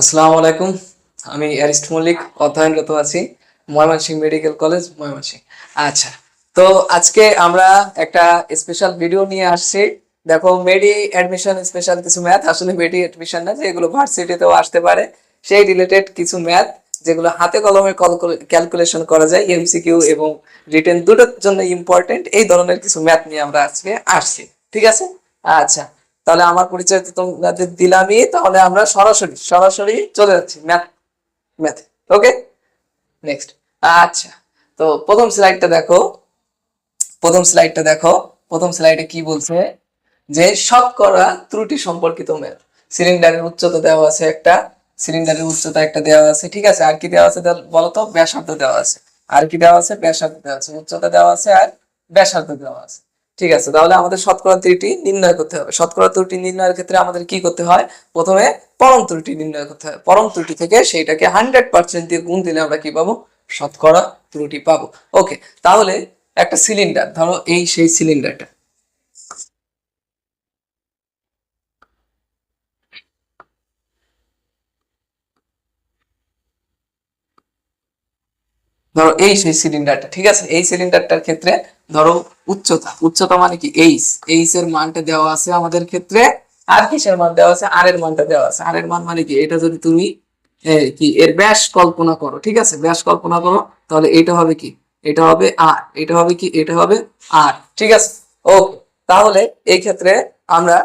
আসসালামু আলাইকুম। আমি অ্যারিস্ট মল্লিক, অধ্যয়নরত আছি ময়মনসিংহ মেডিকেল কলেজ, ময়মনসিংহ। আচ্ছা তো আজকে আমরা একটা স্পেশাল ভিডিও নিয়ে আসছি। দেখো মেডি অ্যাডমিশন স্পেশাল কিছু ম্যাথ আসলে মেডি অ্যাডমিশন না, যেগুলো ভার্সিটিতেও আসতে পারে। সেই রিলেটেড কিছু ম্যাথ যেগুলো হাতে কলমে ক্যালকুলেশন করা যায় এমসিকিউ এবং রিটেন দুটোর জন্য ইম্পর্টেন্ট এই ধরনের কিছু ম্যাথ নিয়ে আমরা আজকে আসছি। ঠিক আছে? আচ্ছা তাহলে আমার পরিচয় তো তোমাদের দিলামই, তাহলে আমরা সরাসরি সরাসরি চলে যাচ্ছি ম্যাথ ম্যাথে ওকে নেক্সট আচ্ছা তো প্রথম স্লাইডটা দেখো, প্রথম স্লাইডটা দেখো, প্রথম স্লাইডে কি বলছে? যে শতকরা ত্রুটি সম্পর্কিত ম্যাথ সিলিন্ডারের উচ্চতা দেওয়া আছে একটা সিলিন্ডারের উচ্চতা একটা দেওয়া আছে, ঠিক আছে? আর কি দেওয়া আছে তাহলে বলো তো ব্যাসার্ধ দেওয়া আছে। আর কি দেওয়া আছে? ব্যাসার্ধ দেওয়া আছে। উচ্চতা দেওয়া আছে আর ব্যাসার্ধ দেওয়া আছে। ঠিক আছে, তাহলে আমাদের শতকরা ত্রুটি নির্ণয় করতে হবে। শতকরা ত্রুটি নির্ণয়ের ক্ষেত্রে আমাদের কি করতে হয়? প্রথমে পরম ত্রুটি নির্ণয় করতে হয়। পরম ত্রুটি থেকে সেইটাকে হান্ড্রেড পার্সেন্ট দিয়ে গুণ দিলে আমরা কি পাবো? শতকরা ত্রুটি পাবো। ওকে তাহলে একটা সিলিন্ডার ধরো এই সেই সিলিন্ডারটা ধরো এই সেই সিলিন্ডারটা ঠিক আছে? এই সিলিন্ডারটার ক্ষেত্রে ধরো উচ্চতা। উচ্চতা মানে কি? এইচ এইচ এর মানটা দেওয়া আছে আমাদের ক্ষেত্রে আর কিসের মান দেওয়া আছে? আর এর মানটা দেওয়া আছে। আর এর মান মানে কি? এটা যদি তুমি কি, এর ব্যাস কল্পনা করো, ঠিক আছে? ব্যাস কল্পনা করো, তাহলে এটা হবে কি? এটা হবে আর এটা হবে কি? এটা হবে আর ঠিক আছে? ওকে তাহলে এই ক্ষেত্রে আমরা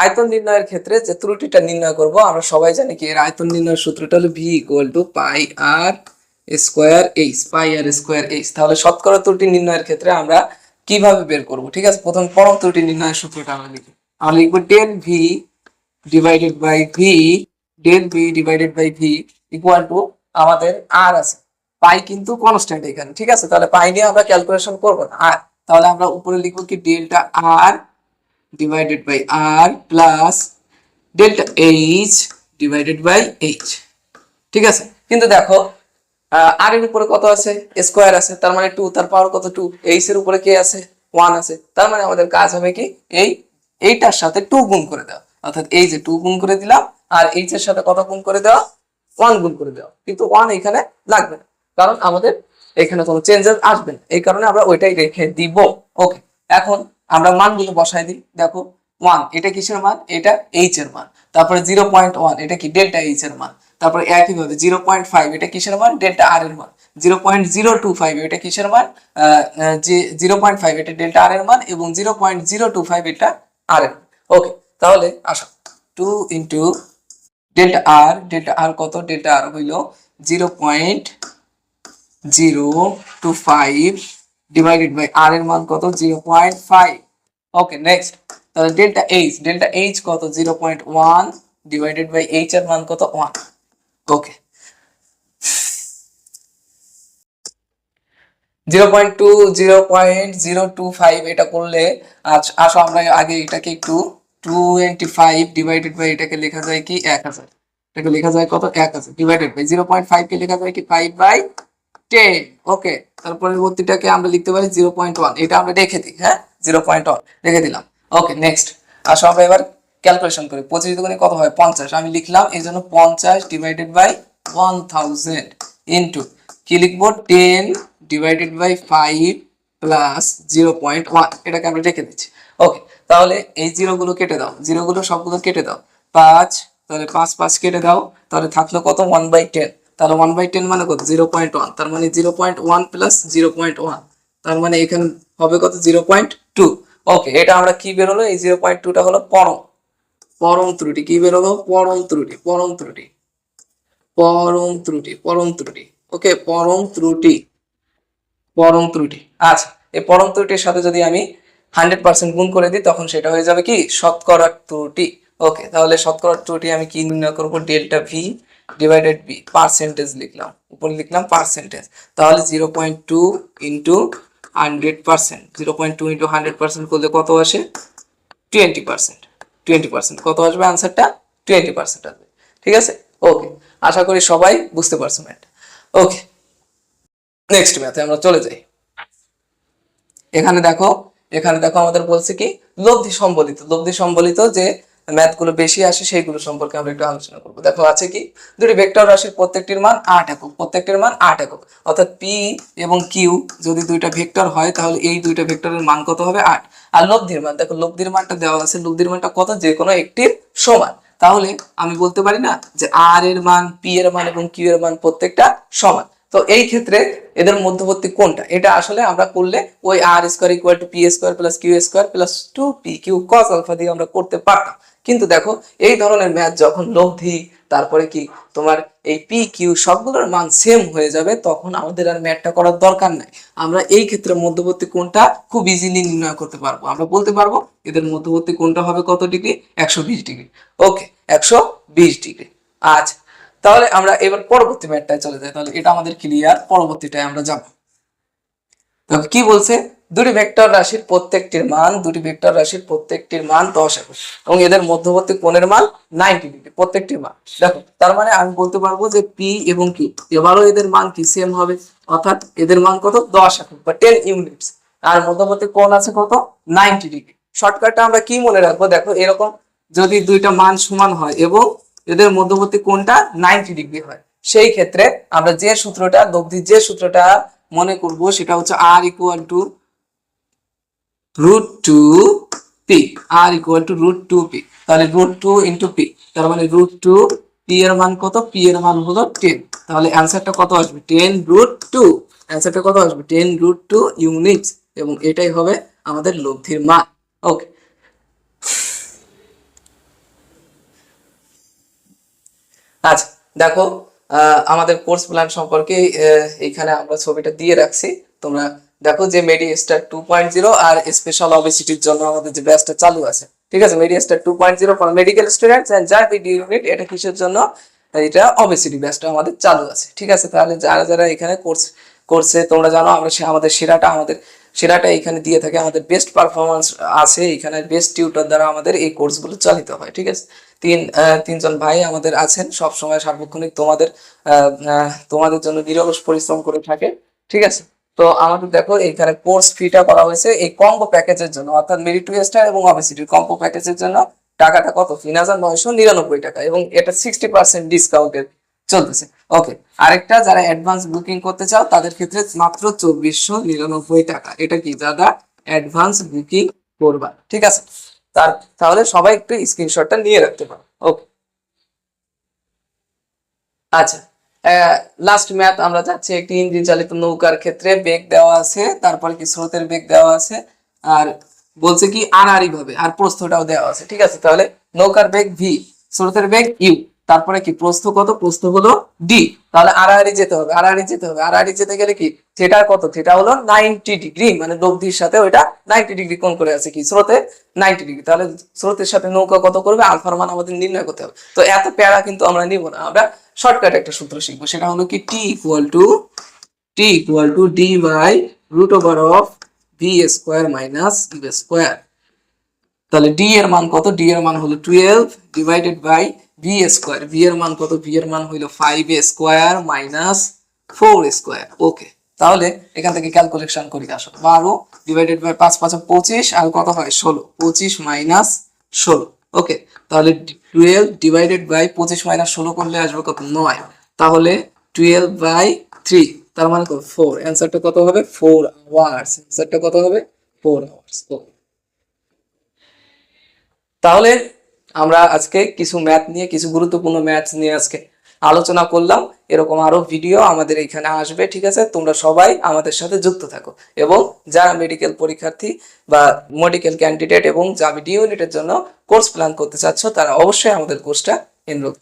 আয়তন নির্ণয়ের ক্ষেত্রে যে ত্রুটিটা নির্ণয় করব, আমরা সবাই জানি কি? এর আয়তন নির্ণয়ের সূত্রটা হলো V equal to pi R square H pi R square H তাহলে শতকরা ত্রুটি নির্ণয়ের ক্ষেত্রে আমরা কীভাবে বের করব? ঠিক আছে, প্রথম পরম ত্রুটি নির্ণয়ের সূত্রটা আমরা লিখি আমরা লিখব del V divided by V del V divided by V equal to আমাদের আর আছে। পাই কিন্তু কনস্ট্যান্ট এখানে, ঠিক আছে? তাহলে পাই নিয়ে আমরা ক্যালকুলেশন করব না। আর তাহলে আমরা উপরে লিখব কি? Delta R divided by R plus delta H divided by H ঠিক আছে? কিন্তু দেখো আর এর উপরে কত আছে? স্কোয়ার আছে। তার মানে টু তার পাওয়ার কত টু এইচ এর উপরে কে আছে? ওয়ান আছে। তার মানে আমাদের কাজ হবে কি? এই, এইটার সাথে টু গুণ করে দেওয়া। অর্থাৎ এই যে টু গুণ করে দিলাম, আর এইচ এর সাথে কত গুণ করে দেওয়া? ওয়ান গুণ করে দেওয়া। কিন্তু ওয়ান এখানে লাগবে না। কারণ আমাদের এখানে কোনো চেঞ্জেস আসবে না। এই কারণে আমরা ওইটাই রেখে দিব। ওকে এখন আমরা মানগুলো বসাই দিই। দেখো ওয়ান এটা কিসের মান? এটা এইচ এর মান। তারপরে জিরো পয়েন্ট ওয়ান এটা কি? ডেল্টা এইচ এর মান। তারপরে একইভাবে জিরো পয়েন্ট ফাইভ, এটা কিসের মান? ডেল্টা আর এর মান। Zero point zero two five, এটা কিসের মান? জিরো পয়েন্ট ফাইভ, এটা ডেল্টা আর এর মান এবং zero point zero two five, এটা আর এর ওকে তাহলে আসো। Two into delta R delta R কত? ডেল্টা আর হইল zero point zero two five divided by R এর মান কত? Zero point five. Okay next তাহলে ডেল্টা এইচ ডেল্টা এইচ কত? Zero point one divided by H এর মান কত? One. Okay zero point two zero point zero two five এটা করলে আসো আমরা আগে এটাকে একটু টোয়েন্টি ফাইভ ডিভাইডেড বাই এটাকে লেখা যায় কি এক হাজার। এটাকে লেখা যায় কত? এক হাজার। Divided by zero point five কে লেখা যায় কি ফাইভ বাই টেন ওকে তার পরবর্তীটাকে আমরা লিখতে পারি জিরো পয়েন্ট ওয়ান এটা আমরা রেখে দিই হ্যাঁ? জিরো পয়েন্ট ওয়ান রেখে দিলাম। ওকে নেক্সট আসো আমরা এবার ক্যালকুলেশন করি। পঁচিশ দুগুণে কত হয়? পঞ্চাশ। আমি লিখলাম এই জন্য পঞ্চাশ divided by one thousand into কি লিখব? Ten divided by five plus zero point one এটাকে আমরা রেখে দিচ্ছি। ওকে তাহলে এই জিরোগুলো কেটে দাও। জিরোগুলো সবগুলো কেটে দাও। পাঁচ, তাহলে পাঁচ পাঁচ কেটে দাও। তাহলে থাকল কত? ওয়ান বাই টেন তাহলে ওয়ান বাই টেন মানে কত? জিরো পয়েন্ট ওয়ান তার মানে zero point one plus zero point one তার মানে এখানে হবে কত? জিরো পয়েন্ট টু ওকে এটা আমরা কি বেরোলো? এই জিরো পয়েন্ট টুটা হলো পরম। পরম ত্রুটি। কি বেরোলো পরম ত্রুটি পরম ত্রুটি। পরম ত্রুটি পরম ত্রুটি। ওকে পরম ত্রুটি পরম ত্রুটি। আচ্ছা এই পরম ত্রুটির সাথে যদি আমি হান্ড্রেড পার্সেন্ট গুণ করে দিই, তখন সেটা হয়ে যাবে কি? শতকরা ত্রুটি। ওকে তাহলে শতকরা ত্রুটি আমি কি নির্ণয় করব? Delta V divided by percentage লিখলাম। উপরে লিখলাম পার্সেন্টেজ তাহলে zero point two into hundred percent zero point two into hundred percent করলে কত আসে? টোয়েন্টি পার্সেন্ট টোয়েন্টি পার্সেন্ট কত আসবে? আনসারটা টোয়েন্টি পার্সেন্ট আসবে। ঠিক আছে? ওকে আশা করি সবাই বুঝতে পারছ ম্যাথ ওকে নেক্সট ম্যাথে আমরা চলে যাই। এখানে দেখো এখানে দেখো আমাদের বলছে কি, লব্ধি সম্বলিত। লব্ধি সম্বলিত যে ম্যাথগুলো বেশি আসে, সেইগুলো সম্পর্কে আমরা একটু আলোচনা করব। দেখো, আছে কি? দুটি ভেক্টর রাশির প্রত্যেকটির মান আট একক, প্রত্যেকটির মান আট একক। অর্থাৎ পি এবং কিউ যদি দুইটা ভেক্টর হয়, তাহলে এই দুইটা ভেক্টরের মান কত হবে? আট। আর লব্ধির মান, দেখো, লব্ধির মানটা দেওয়া আছে, লব্ধির মানটা কত? যে কোনো একটির সমান। তাহলে আমি বলতে পারি না যে আর এর মান পি এর মান এবং কিউ এর মান প্রত্যেকটা সমান। তো এই ক্ষেত্রে এদের মধ্যবর্তী কোনটা? এটা আসলে আমরা করলে ওই R square equal to P square plus Q square plus two P Q cos alpha দিয়ে আমরা করতে পারতাম। কিন্তু দেখো, এই ধরনের ম্যাথ যখন লব্ধি তারপরে কি তোমার এই পি কিউ সবগুলোর মান সেম হয়ে যাবে, তখন আমাদের আর ম্যাথটা করার দরকার নাই। আমরা এই ক্ষেত্রে মধ্যবর্তী কোনটা খুব ইজিলি নির্ণয় করতে পারব। আমরা বলতে পারব, এদের মধ্যবর্তী কোনটা হবে কত ডিগ্রি? একশো বিশ ডিগ্রি। ওকে, একশো বিশ ডিগ্রি। আচ্ছা তাহলে আমরা এবার পরবর্তী ম্যাটটায় চলে যাই। তাহলে এটা আমাদের ক্লিয়ার পরবর্তীটায় আমরা যাব। তো কি বলছে? দুটি ভেক্টর রাশির প্রত্যেকটির মান, দুটি ভেক্টর রাশির প্রত্যেকটির মান দশ একক এবং এদের মধ্যবর্তী কোণের মান নাইনটি ডিগ্রি, প্রত্যেকটির মান। দেখো, তার মানে আমি বলতে পারব যে পি এবং কিউ, এবারও এদের মান কি সেম হবে? অর্থাৎ এদের মান কত? দশ একক বা টেন ইউনিটস আর মধ্যবর্তী কোণ আছে কত? Ninety degree. শর্টকাটটা আমরা কি মনে রাখব? দেখো, এরকম যদি দুইটা মান সমান হয় এবং এদের মধ্যবর্তী কোণটা নাইনটি ডিগ্রি হয়, সেই ক্ষেত্রে আমরা যে সূত্রটা লব্ধির যে সূত্রটা মনে করব, সেটা হচ্ছে R equal to root two P R equal to root two P তাহলে রুট টু ইন্টু পি তার মানে রুট টু পি এর মান কত? পি এর মান হলো টেন তাহলে অ্যান্সারটা কত আসবে? টেন রুট টু অ্যান্সারটা কত আসবে? টেন রুট টু ইউনিটস এবং এটাই হবে আমাদের লব্ধির মান। ওকে আচ্ছা দেখো আমাদের কোর্স প্ল্যান সম্পর্কে এইখানে আমরা ছবিটা দিয়ে রাখছি। তোমরা দেখো যে Medi Star two point zero আর স্পেশাল অবেসিটির জন্য আমাদের যে ব্যাচটা চালু আছে। ঠিক আছে? Medi Star two point zero for medical students and যার বিডি ইউনিট এটা কিসের জন্য? এটা অবেসিটি ব্যাচটা আমাদের চালু আছে। ঠিক আছে? তাহলে যারা যারা এখানে কোর্স করছে তোমরা জানো, আমরা আমাদের সেরাটা আমাদের সেরাটা এখানে দিয়ে থাকে। আমাদের বেস্ট পারফরমেন্স আছে, এখানে বেস্ট টিউটর দ্বারা আমাদের এই কোর্সগুলো চালিত হয়। ঠিক আছে? তিন তিনজন ভাই আমাদের আছেন সব সময় সার্বক্ষণিক তোমাদের তোমাদের জন্য নিরলস পরিশ্রম করে থাকে। ঠিক আছে? তো আমাদের দেখো এখানে কোর্স ফিটা করা হয়েছে। এই কম্বো প্যাকেজের জন্য, অর্থাৎ মেরিট স্টার এবং অবেসিটির কম্বো প্যাকেজের জন্য টাকাটা কত? তিন হাজার নয়শো নিরানব্বই টাকা এবং এটা সিক্সটি পার্সেন্ট ডিসকাউন্টের চলতেছে। ওকে আরেকটা যারা অ্যাডভান্স বুকিং করতে চাও, তাদের ক্ষেত্রে মাত্র চব্বিশশো নিরানব্বই টাকা। এটা কি? দাদা অ্যাডভান্স বুকিং করবা। ঠিক আছে? তার, তাহলে সবাই একটু স্ক্রিনশটটা নিয়ে রাখতে পারো। ওকে আচ্ছা। লাস্ট ম্যাথ আমরা যাচ্ছি একটি ইঞ্জিন চালিত নৌকার ক্ষেত্রে, বেগ দেওয়া আছে, তারপরে কি স্রোতের বেগ দেওয়া আছে, আর বলছে কি আড়াআড়ি ভাবে আর প্রস্থটাও দেওয়া আছে, ঠিক আছে? তাহলে নৌকার বেগ ভি স্রোতের বেগ ইউ তারপরে কি? প্রস্থ কত? প্রস্থ হলো ডি তাহলে আড়াআড়ি যেতে হবে, আড়াআড়ি যেতে হবে। আড়াআড়ি যেতে গেলে কি? থিটা কত? থিটা হলো নাইনটি ডিগ্রি মানে লব্ধির সাথে ওইটা নাইনটি ডিগ্রি কোণ করে আছে কি? স্রোতে নাইনটি ডিগ্রি তাহলে স্রোতের সাথে নৌকা কত করবে? আলফার মান আমাদের নির্ণয় করতে হবে। তো এত প্যারা কিন্তু আমরা নিব না। আমরা শর্টকাট একটা সূত্র শিখব। সেটা হলো কি? T equal to T equal to D by root over of V square minus U square তাহলে ডি এর মান কত? ডি এর মান হলো twelve divided by V square V এর মান কত? ভি এর মান হলো five square minus four square okay তাহলে এখান থেকে ক্যালকুলেশন করি, আসো। বারো ডিভাইডেড বাই পাঁচ পাঁচ পঁচিশ, আর কত হয়? ষোলো। পঁচিশ মাইনাস ষোলো। ওকে তাহলে টুয়েলভ ডিভাইডেড বাই পঁচিশ মাইনাস ষোলো করলে আসবে কত? নয়। তাহলে টুয়েলভ বাই থ্রি তার মানে কত? ফোর অ্যান্সারটা কত হবে? ফোর আওয়ার্স অ্যান্সারটা কত হবে? ফোর আওয়ার্স ওকে তাহলে আমরা আজকে কিছু ম্যাথ নিয়ে, কিছু গুরুত্বপূর্ণ ম্যাথ নিয়ে আজকে আলোচনা করলাম। এরকম আরও ভিডিও আমাদের এখানে আসবে, ঠিক আছে? তোমরা সবাই আমাদের সাথে যুক্ত থাকো এবং যারা মেডিকেল পরীক্ষার্থী বা মেডিকেল ক্যান্ডিডেট এবং যারা ইউনিটের জন্য কোর্স প্ল্যান করতে চাচ্ছ, তারা অবশ্যই আমাদের কোর্সটা এনরোল